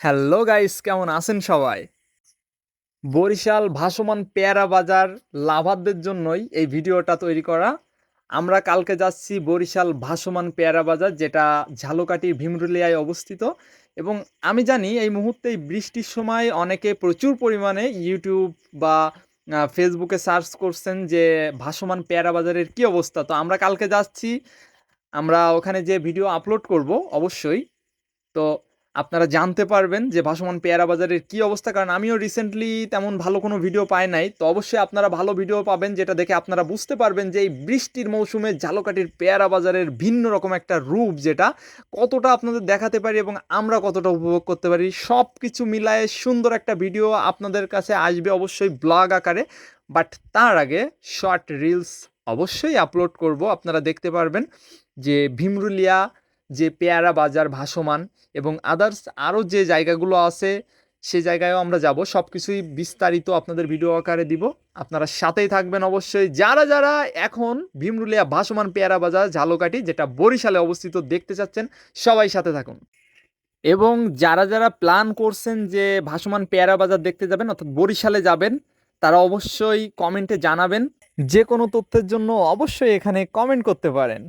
Hello guys, কেমন আছেন সবাই? বরিশাল ভাসমান পেয়ারা বাজার লাভারদের জন্যই এই ভিডিওটা তৈরি করা। আমরা কালকে যাচ্ছি বরিশাল ভাসমান পেয়ারা বাজার, যেটা ঝালকাঠির ভীমরুলিয়ায় অবস্থিত। এবং আমি জানি এই মুহূর্তে বৃষ্টির সময় অনেকে প্রচুর পরিমাণে ইউটিউব বা ফেসবুকে সার্চ করছেন যে ভাসমান পেয়ারা বাজারের কি অবস্থা। তো আমরা কালকে যাচ্ছি, আমরা ওখানে যে ভিডিও আপলোড করব অবশ্যই। তো আপনারা জানতে পারবেন যে ভাসমান পেয়ারা বাজারের কি অবস্থা, কারণ আমিও রিসেন্টলি তেমন ভালো কোনো ভিডিও পাই নাই। তো অবশ্যই আপনারা ভালো ভিডিও পাবেন, যেটা দেখে আপনারা বুঝতে পারবেন যে এই বৃষ্টির মৌসুমে ঝালকাঠির পেয়ারা বাজারের ভিন্ন রকম একটা রূপ যেটা, কতটা আপনাদের দেখাতে পারি এবং আমরা কতটা উপভোগ করতে পারি সব কিছু মিলায়ে সুন্দর একটা ভিডিও আপনাদের কাছে আসবে অবশ্যই ব্লগ আকারে। বাট তার আগে শর্ট রিলস অবশ্যই আপলোড করব, আপনারা দেখতে পারবেন যে ভীমরুলিয়া যে পেয়ারা বাজার ভাসমান এবং আদার্স আরও যে জায়গাগুলো আছে, সে জায়গায়ও আমরা যাব। সব কিছুই বিস্তারিত আপনাদের ভিডিও আকারে দিব। আপনারা সাথেই থাকবেন অবশ্যই। যারা যারা এখন ভীমরুলিয়া ভাসমান পেয়ারা বাজার, ঝালকাঠি, যেটা বরিশালে অবস্থিত, দেখতে চাচ্ছেন, সবাই সাথে থাকুন। এবং যারা যারা প্ল্যান করছেন যে ভাসমান পেয়ারা বাজার দেখতে যাবেন, অর্থাৎ বরিশালে যাবেন, তারা অবশ্যই কমেন্টে জানাবেন। যে কোনো তথ্যের জন্য অবশ্যই এখানে কমেন্ট করতে পারেন।